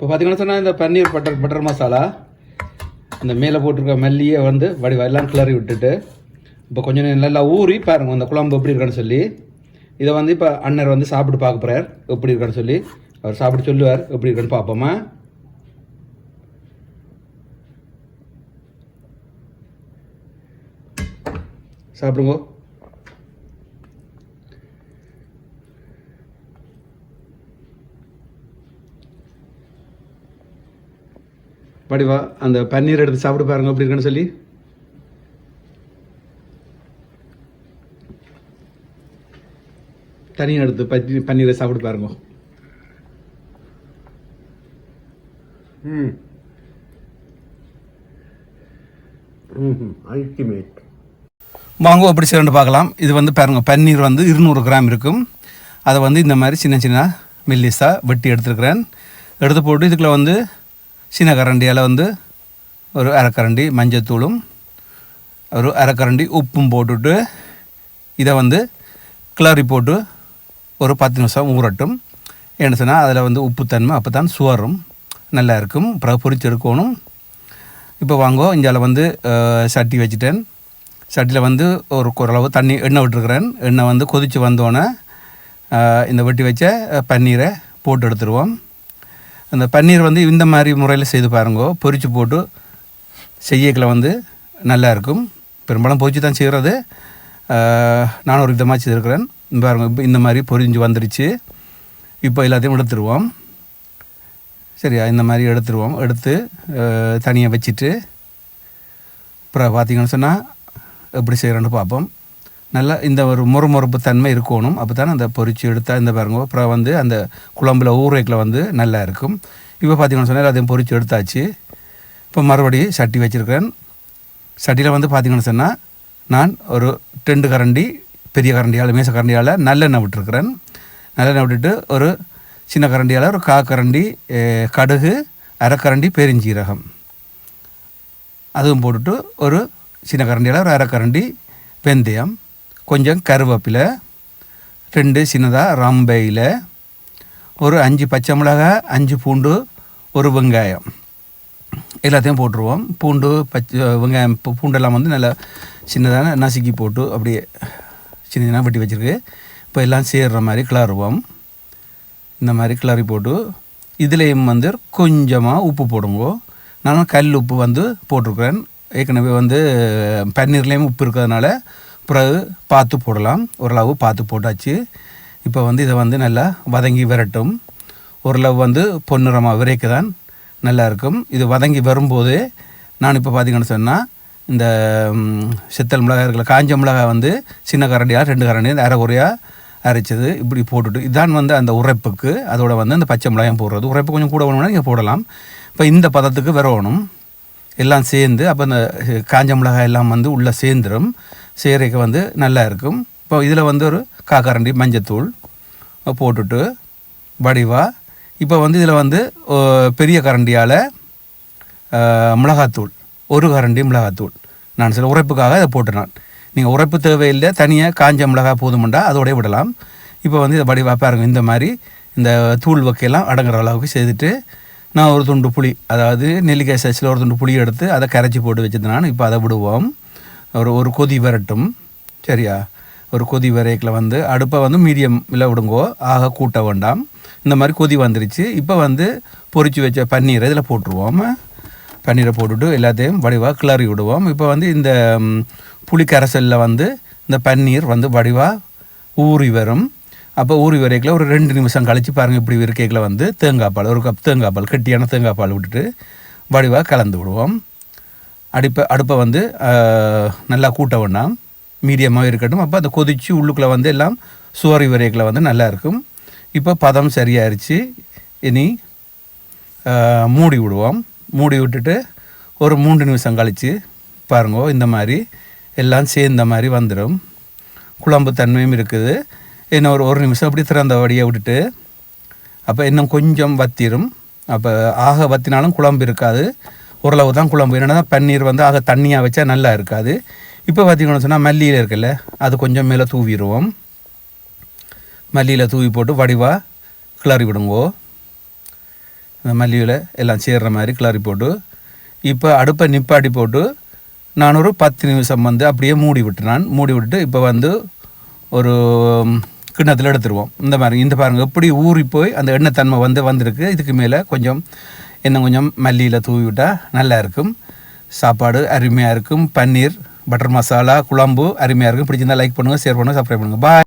இப்போ பார்த்தீங்கன்னா சொன்னால் இந்த பன்னீர் பட்டர் பட்டர் மசாலா இந்த மேலே போட்டிருக்க மல்லியை வந்து வடிவா எல்லாம் கிளறி விட்டுட்டு இப்போ கொஞ்சம் நேரம் நல்லா ஊறி பாருங்கள் அந்த குழம்பு எப்படி இருக்கான்னு சொல்லி. இதை வந்து இப்போ அண்ணர் வந்து சாப்பிட்டு பார்க்க போகிறார் எப்படி இருக்கான்னு சொல்லி. அவர் சாப்பிட்டு சொல்லுவார் எப்படி இருக்கான்னு பார்ப்போமா. சாப்பிடுங்க. வடிவா அந்த பன்னீர் எடுத்து சாப்பிட்டு பாருங்க எப்படி இருக்குன்னு சொல்லி. தனியாக எடுத்து பன்னீர் பன்னீரை சாப்பிட்டு பாருங்க. ம். ம் அல்டிமேட் வாங்க அப்படி சேர்ந்து பார்க்கலாம். இது வந்து பாருங்க பன்னீர் வந்து இருநூறு கிராம் இருக்கும். அதை வந்து இந்த மாதிரி சின்ன சின்ன மெல்லிஸாக வெட்டி எடுத்துருக்கிறேன். எடுத்து போட்டு இதுக்குள்ள வந்து சின்ன கரண்டியால் வந்து ஒரு அரைக்கரண்டி மஞ்சத்தூளும் ஒரு அரைக்கரண்டி உப்பும் போட்டுட்டு இதை வந்து கிளறி போட்டு ஒரு பத்து நிமிஷம் ஊறட்டும். என்ன சொன்னால் அதில் வந்து உப்புத்தன்மை அப்போ தான் சுவரும். நல்லா இருக்கும். அப்புறம் பொரிச்சு இப்போ வாங்கோ இந்தியாவில் வந்து சட்டி வச்சுட்டேன். சட்டியில் வந்து ஒரு ஓரளவு தண்ணி எண்ணெய் விட்டுருக்குறேன். எண்ணெய் வந்து கொதித்து வந்தோடனே இந்த வெட்டி வச்ச பன்னீரை போட்டு எடுத்துருவோம். அந்த பன்னீர் வந்து இந்த மாதிரி முறையில் செய்து பாருங்கோ. பொரித்து போட்டு செய்யக்கில் வந்து நல்லா இருக்கும். பெரும்பாலும் பொரிச்சு தான் செய்கிறது நான் ஒரு விதமாக செய்திருக்கிறேன். இந்த பாருங்க இப்போ இந்த மாதிரி பொரிஞ்சு வந்துருச்சு. இப்போ எல்லாத்தையும் எடுத்துருவோம். சரியா? இந்த மாதிரி எடுத்துருவோம். எடுத்து தனியாக வச்சுட்டு அப்புறம் பார்த்தீங்கன்னு சொன்னால் எப்படி செய்கிறோன்னு பார்ப்போம். நல்லா இந்த ஒரு முறுமுறுப்பு தன்மை இருக்கணும். அப்போ தானே அந்த பொறிச்சு எடுத்தால் இந்த பாருங்க அப்புறம் வந்து அந்த குழம்புல ஊரைக்கில் வந்து நல்லா இருக்கும். இப்போ பார்த்தீங்கன்னு சொன்னால் அதையும் பொறிச்சு எடுத்தாச்சு. இப்போ மறுபடியும் சட்டி வச்சுருக்கிறேன். சட்டியில் வந்து பார்த்தீங்கன்னு சொன்னால் நான் ஒரு ரெண்டு கரண்டி பெரிய கரண்டியால் மேச கரண்டியால் நல்லெண்ணெய் விட்டுருக்குறேன். நல்லெண்ணெய் விட்டுட்டு ஒரு சின்ன கரண்டியால் ஒரு கா கரண்டி கடுகு அரைக்கரண்டி பெருஞ்சீரகம். அதுவும் போட்டுட்டு ஒரு சின்ன கரண்டியால் ஒரு அரைக்கரண்டி வெந்தயம். கொஞ்சம் கருவேப்பிலை ரெண்டு சின்னதாக ரம்பையில் ஒரு அஞ்சு பச்சை மிளகாய் அஞ்சு பூண்டு ஒரு வெங்காயம். எல்லாத்தையும் போட்டுருவோம். பூண்டு பச்சை வெங்காயம் பூண்டெல்லாம் வந்து நல்லா சின்னதான நசுக்கி போட்டு அப்படியே சின்ன சின்ன வெட்டி வச்சுருக்கு. இப்போ எல்லாம் சேர்ற மாதிரி கிளறுவோம். இந்த மாதிரி கிளறி போட்டு இதுலேயும் வந்து கொஞ்சமாக உப்பு போடுங்க. நான் கல் உப்பு வந்து போட்டிருக்கிறேன். ஏற்கனவே வந்து பன்னீர்லேயும் உப்பு இருக்கிறதுனால பிறகு பார்த்து போடலாம். ஓரளவு பார்த்து போட்டாச்சு. இப்போ வந்து இதை வந்து நல்லா வதங்கி விரட்டும். ஓரளவு வந்து பொன்னிறமாக விரைக்க தான் நல்லா இருக்கும். இது வதங்கி வரும்போது நான் இப்போ பார்த்தீங்கன்னு சொன்னால் இந்த செத்தல் சித்தல் மிளகாய் இருக்கல காஞ்ச மிளகாய் வந்து சின்ன கரண்டியாக ரெண்டு கரண்டி அரை குறையாக அரைச்சது இப்படி போட்டுட்டு இதான் வந்து அந்த உரைப்புக்கு அதோட வந்து அந்த பச்சை மிளகாயும் போடுறது. உரைப்பு கொஞ்சம் கூட வேணும்னா நீங்கள் போடலாம். இப்போ இந்த பதத்துக்கு விரவணும் எல்லாம் சேர்ந்து அப்போ அந்த காஞ்ச மிளகாய் எல்லாம் வந்து உள்ளே சேர்ந்துடும் சீரைக்கு வந்து நல்லா இருக்கும். இப்போ இதில் வந்து ஒரு காக்கரண்டி மஞ்சத்தூள் போட்டுட்டு வடிவா. இப்போ வந்து இதில் வந்து ஓ, பெரிய கரண்டியால் மிளகாத்தூள் ஒரு கரண்டி மிளகாத்தூள். நான் சில உரைப்புக்காக இதை போட்டுனான் நீங்கள் உரைப்பு தேவையில்லை தனியாக காஞ்ச மிளகா போதுமெண்டா அதோடய விடலாம். இப்போ வந்து இதை வடிவா பாருங்க இந்த மாதிரி இந்த தூள் வக்கையெல்லாம் அடங்குற அளவுக்கு செய்துட்டு நான் ஒரு துண்டு புளி அதாவது நெல்லிக்காய் சைஸில் ஒரு துண்டு புளி எடுத்து அதை கரைச்சி போட்டு வச்சிருந்தேன். இப்போ அதை விடுவோம். ஒரு ஒரு கொதி வரட்டும். சரியா? ஒரு கொதி வரைக்கில் வந்து அடுப்பை வந்து மீடியமில் விடுங்கோ. ஆக கூட்ட வேண்டாம். இந்த மாதிரி கொதி வந்துருச்சு. இப்போ வந்து பொறிச்சு வச்ச பன்னீரை இதில் போட்டுருவோம். பன்னீரை போட்டுட்டு எல்லாத்தையும் வடிவாக கிளறி விடுவோம். இப்போ வந்து இந்த ம், புளி வந்து இந்த பன்னீர் வந்து வடிவாக ஊறி வரும். அப்போ ஊறி வரைக்கில் ஒரு ரெண்டு நிமிஷம் கழித்து பாருங்கள் இப்படி இருக்கையில் வந்து தேங்காய் பால் ஒரு கப் தேங்காய் பால் கெட்டியான தேங்காய் பால் விட்டுட்டு வடிவாக கலந்து விடுவோம். அடுப்பை அடுப்பை வந்து நல்லா கூட்ட வேண்டாம். மீடியமாக இருக்கட்டும். அப்போ அதை கொதித்து உள்ளுக்குள்ளே வந்து எல்லாம் சுவரி வரைக்கில் வந்து நல்லா இருக்கும். இப்போ பதம் சரியாயிருச்சு. இனி மூடி விடுவோம். மூடி விட்டுட்டு ஒரு மூன்று நிமிஷம் கழித்து பாருங்கோ இந்த மாதிரி எல்லாம் சேர்ந்த மாதிரி வந்துடும் குழம்பு தன்மையும் இருக்குது. இன்னும் ஒரு ஒரு நிமிஷம் அப்படி திறந்த வடியை விட்டுட்டு அப்போ இன்னும் கொஞ்சம் வத்திரும். அப்போ ஆக வத்தினாலும் குழம்பு இருக்காது. ஓரளவு தான் குழம்பு. என்னென்னா பன்னீர் வந்து ஆக தண்ணியாக வச்சா நல்லா இருக்காது. இப்போ பார்த்தீங்கன்னு சொன்னால் மல்லியில் இருக்குல்ல அது கொஞ்சம் மேலே தூவிடுவோம். மல்லியில் தூவி போட்டு வடிவாக கிளறி விடுங்கோ. இந்த மல்லியில் எல்லாம் சேர்ற மாதிரி கிளறி போட்டு இப்போ அடுப்பை நிப்பாட்டி போட்டு நான் ஒரு பத்து நிமிஷம் வந்து அப்படியே மூடி விட்டுனான் மூடி விட்டுட்டு இப்போ வந்து ஒரு கிண்ணத்தில் எடுத்துருவோம். இந்த மாதிரி இந்த பாருங்க எப்படி ஊறி போய் அந்த எண்ணெய் தன்மை வந்து வந்திருக்கு. இதுக்கு மேலே கொஞ்சம் இன்னும் கொஞ்சம் மல்லியில் தூவி விட்டால் நல்லா இருக்கும். சாப்பாடு அருமையாக இருக்கும். பன்னீர் பட்டர் மசாலா குழம்பு அருமையாக இருக்கும். பிடிச்சிருந்தால் லைக் பண்ணுங்கள் ஷேர் பண்ணுங்கள் சப்ஸ்கிரைப் பண்ணுங்கள் பாய்